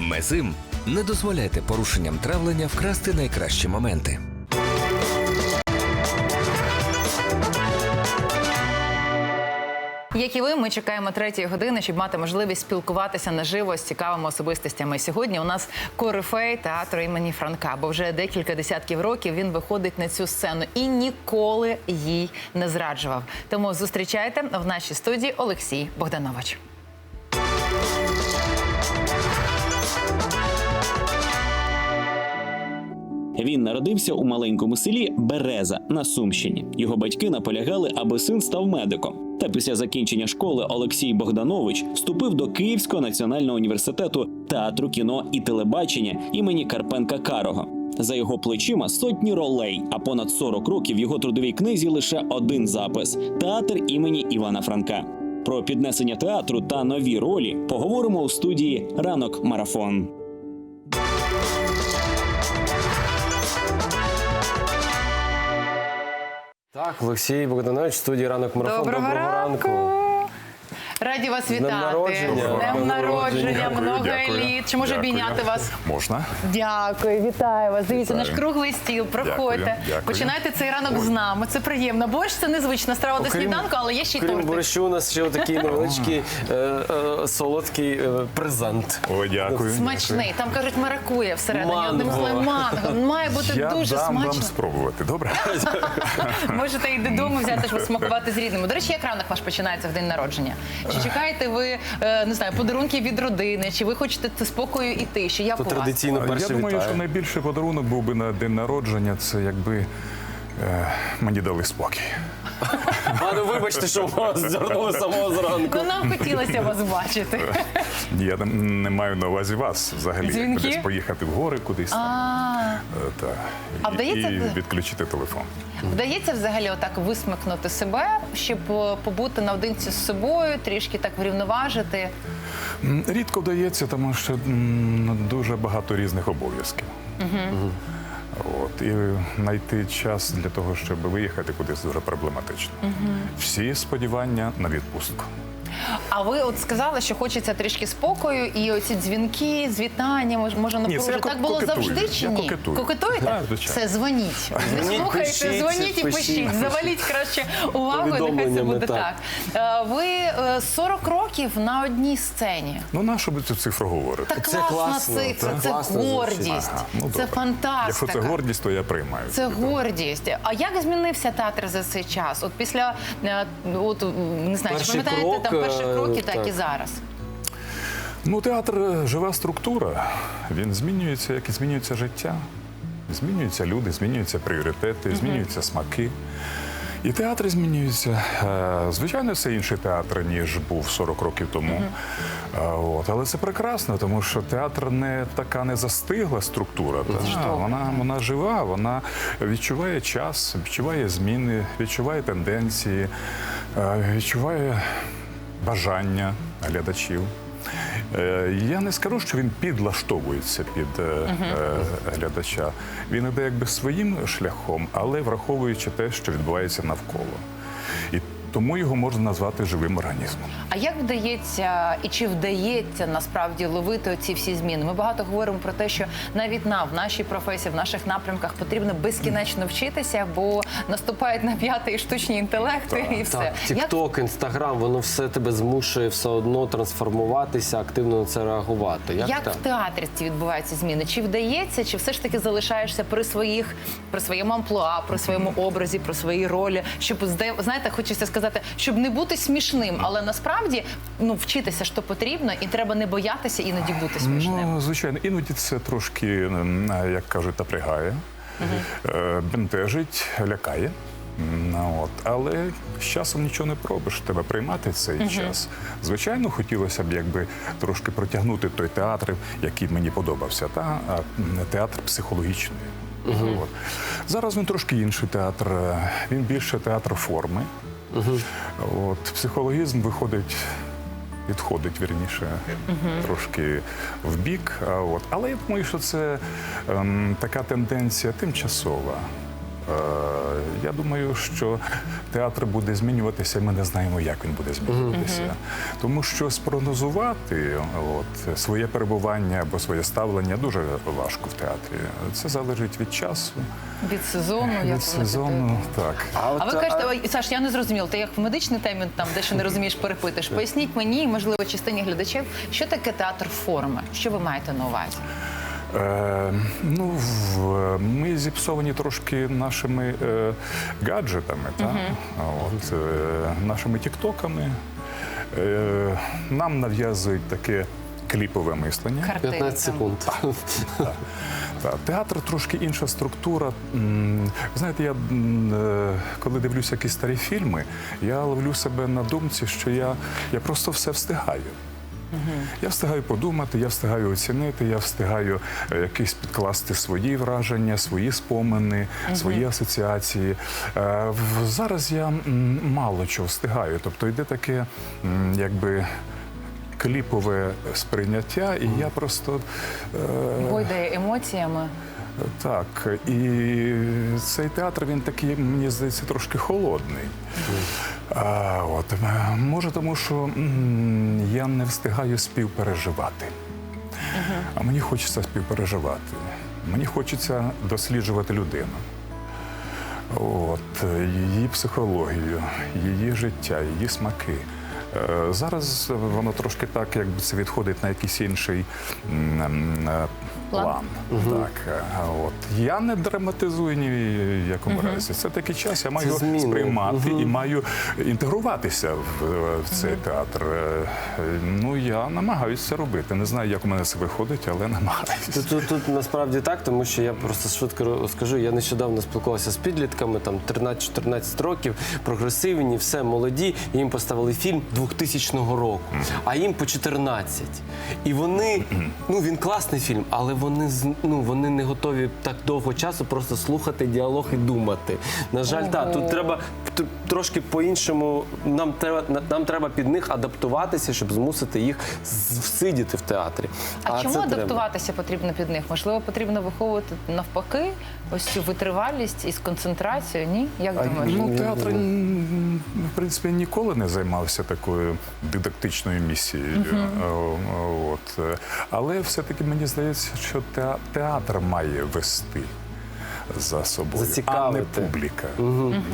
Мезим не дозволяйте порушенням травлення вкрасти найкращі моменти. Як і ви, ми чекаємо третьої години, щоб мати можливість спілкуватися наживо з цікавими особистостями. Сьогодні у нас корифей театру імені Франка, бо вже декілька десятків років він виходить на цю сцену і ніколи їй не зраджував. Тому зустрічайте в нашій студії Олексій Богданович. Він народився у маленькому селі Береза на Сумщині. Його батьки наполягали, аби син став медиком. Та після закінчення школи Олексій Богданович вступив до Київського національного університету театру кіно і телебачення імені Карпенка Карого. За його плечима сотні ролей, а понад 40 років в його трудовій книзі лише один запис театр імені Івана Франка. Про піднесення театру та нові ролі поговоримо у студії Ранок Марафон. Так, Олексій Богданович, студії ранок марафон. Доброго, ранку. Раді вас днем вітати. народження. З Днем народження, народження. много Дякую. еліт. Чи може Дякую. обійняти вас? Можна? Дякую, вітаю вас. Дивіться, наш круглий стіл. Проходьте. Дякую, дякую. Починайте цей ранок з нами. Це приємно. Борщ це незвична страва до сніданку, але є ще й Крім тортик. борщу, у нас ще такий невеличкий е, е, солодкий е, презент. О, дякую. Смачний. Там кажуть, маракує всередині. Манго. Одним словом, манго. Має бути Я дуже дам смачно. вам спробувати, добре? Можете і додому взяти, щоб смакувати з рідними. До речі, як ранок ваш починається в день народження? Чи чекаєте ви е, не знаю, подарунки від родини? Чи ви хочете спокою і тиші? Як у вас? традиційно Я перше думаю, що найбільший подарунок був би на день народження. Це якби е, мені дали спокій. А ну вибачте, що вас звернули з самого зранку. Ну нам хотілося вас бачити. Я не- не маю на увазі вас взагалі. Дзвінки? Кудись поїхати в гори, кудись там. Та, А і- вдається і відключити телефон. вдається взагалі отак висмикнути себе, щоб е, побути наодинці з собою, трішки так врівноважити. М, Рідко вдається, тому що м, дуже багато різних обов'язків. От, і знайти час для того, щоб виїхати кудись дуже проблематично. Всі сподівання на відпустку. А ви от сказали, що хочеться трішки спокою, і оці дзвінки з вітанням, може, Ні, це напружити. я Так було кокетую. завжди чи Я ні? кокетую. Кокетуєте? Так, звичайно. Це дзвоніть. Дзвоніть, слухайте, пишіть, дзвоніть і пишіть. пишіть. Заваліть краще увагу, нехай це Повідомленнями, буде так. так. Е, Ви е, 40 років на одній сцені. Ну, на що ви цю цифру говорите? Так Це класна класно, цифра, це це класно звучить. гордість, Ага, ну, це добре. фантастика. Якщо це гордість, то я приймаю. Це гордість. А як змінився театр за цей час? От після е, от не знаю, чи пам'ятаєте крок, е, кроки, так, так. і зараз. Ну, театр е, жива структура. Він змінюється, як і змінюється життя. Змінюються люди, змінюються пріоритети, змінюються смаки. І театр змінюється. Е, Звичайно, це інший театр, ніж був 40 років тому. Е, От. Але це прекрасно, тому що театр не така не застигла структура. Та, вона, вона жива, вона відчуває час, відчуває зміни, відчуває тенденції, е, відчуває бажання глядачів. Е, Я не скажу, що він підлаштовується під е, е, глядача. Він іде якби своїм шляхом, але враховуючи те, що відбувається навколо. Тому його можна назвати живим організмом. А як вдається і чи вдається насправді ловити оці всі зміни? Ми багато говоримо про те, що навіть нам в нашій професії, в наших напрямках потрібно безкінечно вчитися, бо наступають на п'ятий штучні інтелекти і все. Так, Тік-Ток, Інстаграм, воно все тебе змушує все одно трансформуватися, активно на це реагувати. Як, Як так? в театрі ці відбуваються зміни? Чи вдається, чи все ж таки залишаєшся при своїх, при своєму амплуа, при своєму образі, про свої ролі? Щоб знаєте, хочеться сказати, щоб не бути смішним, але насправді ну вчитися що потрібно, і треба не боятися іноді бути смішним. Ну, звичайно, іноді це трошки, як кажуть, напрягає, е, бентежить, лякає. Ну, от. Але з часом нічого не пробиш, треба приймати цей час. Звичайно, хотілося б якби трошки протягнути той театр, який мені подобався, та? театр психологічний. От. Зараз він трошки інший театр, е, він більше театр форми. От, психологізм виходить відходить вірніше трошки в бік. От. Але я думаю, що це ем, така тенденція тимчасова. Я думаю, що театр буде змінюватися, ми не знаємо, як він буде змінюватися. Тому що спрогнозувати от, своє перебування або своє ставлення дуже важко в театрі. Це залежить від часу, Від сезону, як сезону. Так. А ви от, кажете, ой, Саш, я не зрозуміла. Ти як в медичній темі там дещо не розумієш, перепитуєш. Поясніть мені, можливо, частині глядачів, що таке театр форми? Що ви маєте на увазі? Е, ну, в- ми зіпсовані трошки нашими е, гаджетами, та? От, е, нашими тіктоками. Е, нам нав'язують таке кліпове мислення. Картини 15 там. секунд. Так, театр трошки інша структура. Ви знаєте, я е, коли дивлюся якісь старі фільми, я ловлю себе на думці, що я, я просто все встигаю. Я встигаю подумати, я встигаю оцінити, я встигаю е, якісь підкласти свої враження, свої спомини, свої асоціації. Е, Зараз я мало чого встигаю. Тобто йде таке, якби. Кліпове сприйняття, і я просто е, Гойдає емоціями. Так, і цей театр він такий, мені здається, трошки холодний. А, от, е, може, тому що я не встигаю співпереживати. А мені хочеться співпереживати. Мені хочеться досліджувати людину. От, її психологію, її життя, її смаки. Е, Зараз воно трошки так, якби це відходить на якийсь інший План. план. Так, е, а от я не драматизую ні в якому разі. Це такий час. Я маю зміни. сприймати і маю інтегруватися в, в цей театр. Е, Ну я намагаюся це робити. Не знаю, як у мене це виходить, але намагаюся. Тут, тут, тут насправді так, тому що я просто швидко скажу, я нещодавно спілкувався з підлітками, там 13-14 років, прогресивні, все молоді. і Їм поставили фільм 2000 року, а їм по 14. І вони, ну він класний фільм, але вони з- ну, вони не готові так довго часу просто слухати діалог і думати. На жаль, так, тут треба трошки по-іншому. Нам треба на- нам треба під них адаптуватися, щоб змусити їх всидіти в театрі. А, чому це треба. адаптуватися потрібно під них? Можливо, потрібно виховувати навпаки ось цю витривалість і концентрацію? Ні? Як А, думаєш? Ну, театр, в принципі, ніколи не займався такою дидактичною місією. О, От. Але все-таки мені здається, що театр має вести. За собою, а не Зацікавити. публіка.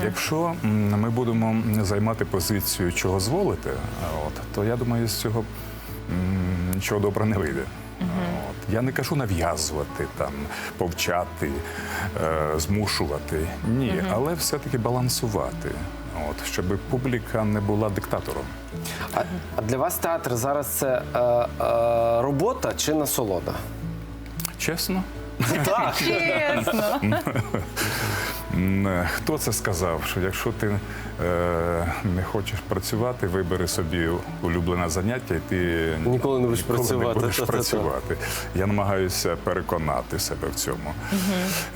Якщо ми будемо займати позицію чого зволити, от, то я думаю, з цього нічого доброго не вийде. От. Я не кажу нав'язувати, там, повчати, е, змушувати. Ні, але все-таки балансувати. От, щоб публіка не була диктатором. А, а для вас театр зараз це е, е, робота чи насолода? Чесно? Так. Чесно. Хто це сказав? Що якщо ти е, не хочеш працювати, вибери собі улюблене заняття, і ти Ніколи не будеш працювати. Не будеш Та-та-та. працювати. Я намагаюся переконати себе в цьому.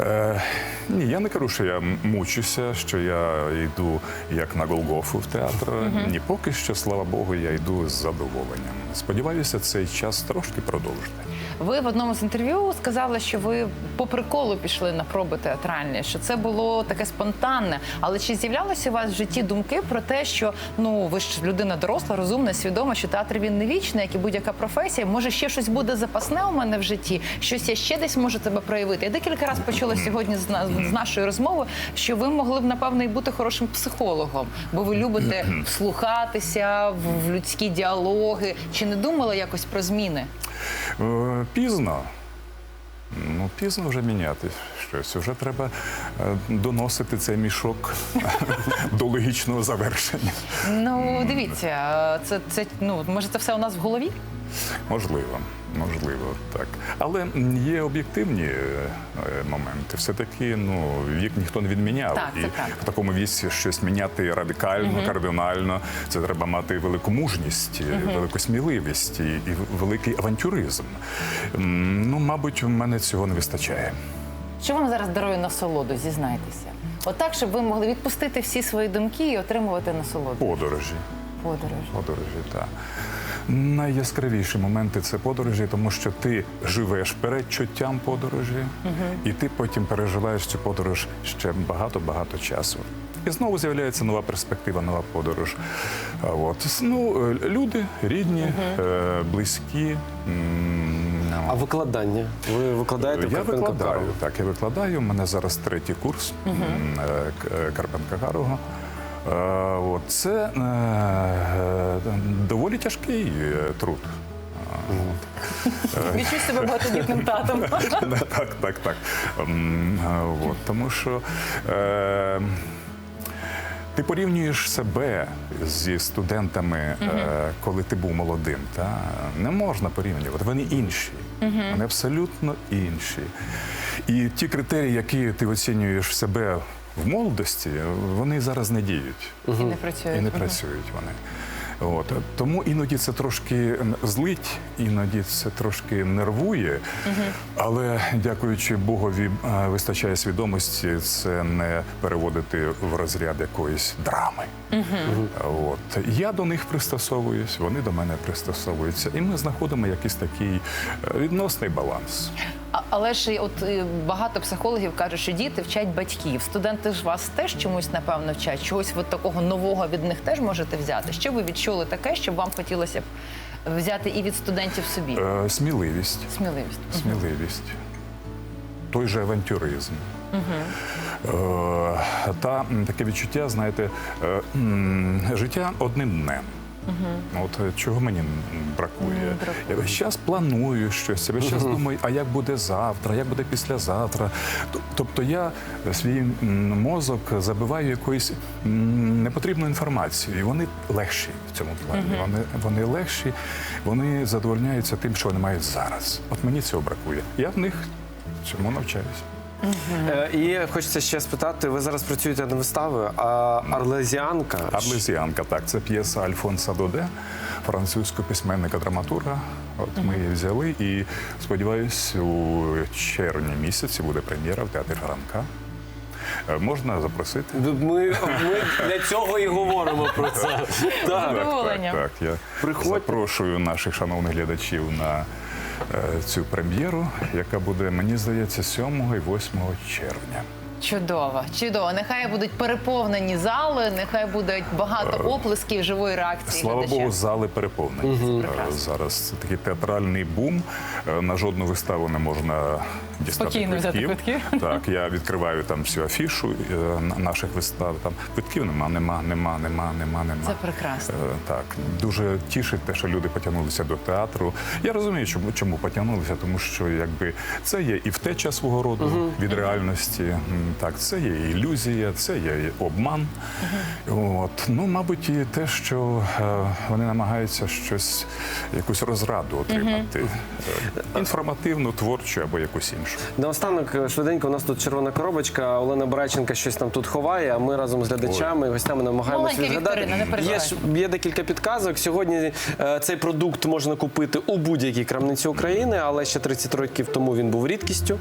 Е, ні, я не кажу, що я мучуся, що я йду як на Голгофу в театр. Ні, поки що, слава Богу, я йду з задоволенням. Сподіваюся, цей час трошки продовжити. Ви в одному з інтерв'ю сказали, що ви по приколу пішли на проби театральні, що це було таке спонтанне. Але чи з'являлися у вас в житті думки про те, що ну ви ж людина доросла, розумна, свідома, що театр він не вічний, як і будь-яка професія. Може, ще щось буде запасне у мене в житті, щось я ще десь можу тебе проявити. Я декілька разів почула сьогодні з, на- з нашої розмови, що ви могли б напевно і бути хорошим психологом, бо ви любите вслухатися в в людські діалоги. Чи не думали якось про зміни? Е, Пізно. Ну, пізно вже міняти щось. Вже треба е, доносити цей мішок до логічного завершення. Ну, дивіться, це, це ну може це все у нас в голові? Можливо, можливо, так. Але є об'єктивні е, моменти. Все-таки ну, вік ніхто не відміняв. Так, це і правда. в такому віці щось міняти радикально, кардинально. Це треба мати велику мужність, е, велику сміливість і, і великий авантюризм. Ну, мабуть, у мене цього не вистачає. Що вам зараз дарує насолоду, зізнайтеся? Отак, щоб ви могли відпустити всі свої думки і отримувати насолоду. Подорожі. Подорож. Подорожі, так. Найяскравіші моменти це подорожі, тому що ти живеш передчуттям подорожі, і ти потім переживаєш цю подорож ще багато-багато часу. І знову з'являється нова перспектива, нова подорож. От. Ну, е, люди рідні, е, близькі. А викладання? Ви викладаєте в я викладаю, Карого? так, я викладаю. У мене зараз третій курс е, е, Карпенка Карого. Е, це е, доволі тяжкий е, труд. Відчуй себе багатодітним татом. так, так, так. Тому що ти порівнюєш себе зі студентами, коли ти був молодим. Та? Не можна порівнювати. Вони інші. Вони абсолютно інші. І ті критерії, які ти оцінюєш себе в молодості, вони зараз не діють. І не І не працюють вони. От. Тому іноді це трошки злить, іноді це трошки нервує, але дякуючи Богові, е, вистачає свідомості це не переводити в розряд якоїсь драми. От. Я до них пристосовуюсь, вони до мене пристосовуються, і ми знаходимо якийсь такий е, відносний баланс. Але ж от е, багато психологів кажуть, що діти вчать батьків. Студенти ж вас теж чомусь напевно вчать. Чогось ви такого нового від них теж можете взяти. Що ви відчули таке, що вам хотілося б взяти і від студентів собі? Е, Сміливість. Сміливість. сміливість, той же авантюризм. Е, Та таке відчуття, знаєте, е, життя одним днем. От е, чого мені м, бракує? Я весь час планую щось, я весь час думаю, а як буде завтра, як буде післязавтра. Тобто я свій мозок забиваю якоюсь непотрібною інформацією. І вони легші в цьому плані. Вони, вони легші, вони задовольняються тим, що вони мають зараз. От мені цього бракує. Я в них цьому навчаюся. Е, І хочеться ще спитати, ви зараз працюєте над виставою, а Арлезіанка. Аблезіанка, так, це п'єса Альфонса Доде, французького письменника драматурга. От ми її взяли і сподіваюсь, у червні місяці буде прем'єра в театрі Франка. Е, Можна запросити. Ми, ми для цього і говоримо про це. Так. Так, задоволенням. так, так. Я Приходьте. запрошую наших шановних глядачів на цю прем'єру, яка буде, мені здається, 7 і 8 червня. Чудово, чудово. Нехай будуть переповнені зали, нехай будуть багато оплесків живої реакції. Е, Слава глядача. Богу, зали переповнені. угу. Зараз це такий театральний бум. Е, На жодну виставу не можна дістати Спокійно взяти квитків. Так, я відкриваю там всю афішу е, на- наших вистав. Там квитків нема, нема, нема, нема, нема, нема. Це прекрасно. Е, Так, дуже тішить те, що люди потягнулися до театру. Я розумію, чому, чому потягнулися, тому що якби це є і втеча свого роду від реальності. М, Так, це є ілюзія, це є і обман. От ну, мабуть, і те, що е, вони намагаються щось, якусь розраду отримати, Е, інформативну, творчу або якусь іншу. Наостанок е, швиденько, у нас тут червона коробочка. Олена Брайченка щось там тут ховає, а ми разом з глядачами і гостями намагаємось Маленька відгадати. Вікторина, не. Є, ж- є декілька підказок. Сьогодні е, цей продукт можна купити у будь-якій крамниці України, але ще 30 років тому він був рідкістю.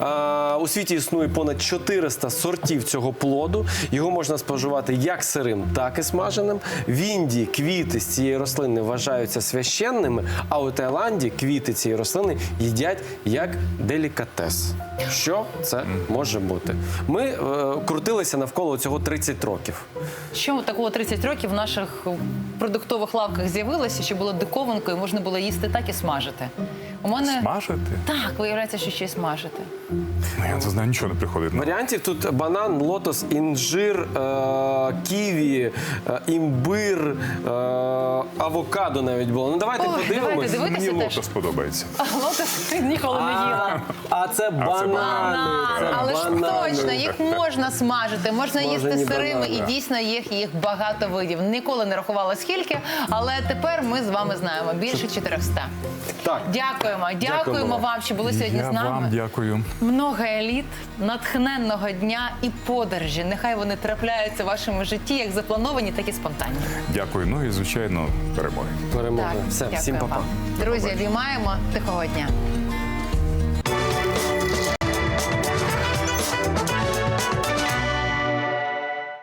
Е, у світі існує понад 400 сортів цього плоду. Його можна споживати як сирим, так і смаженим. В Індії квіти з цієї рослини вважаються священними, а у Таїланді квіти цієї рослини їдять як делікатес. Що це може бути? Ми е, крутилися навколо цього 30 років. Що такого 30 років в наших продуктових лавках з'явилося, що було диковинкою, можна було їсти так і смажити. У мене Смажити? так виявляється, що ще й смажити. Ну, я не знаю, нічого не приходить. на Варіантів тут банан, лотос, інжир, е, ківі, е, імбир, е, авокадо навіть було. Ну давайте Ой, подивимось. давайте дивитися Мені теж. лотос подобається. Лотос ніколи не їла. А це банани. Це але ж банани. точно їх можна смажити, можна їсти сирими, банани. і дійсно їх їх багато видів. Ніколи не рахувала скільки, але тепер ми з вами знаємо більше 400. Так. Дякуємо, дякуємо, вам, що були сьогодні я з нами. вам дякую. Много еліт, натхненного дня і подорожі. Нехай вони трапляються в вашому житті як заплановані, так і спонтанні. Дякую. Ну і звичайно, перемоги. Перемоги. Так, Все, всім па-па. Друзі, обіймаємо тихого дня.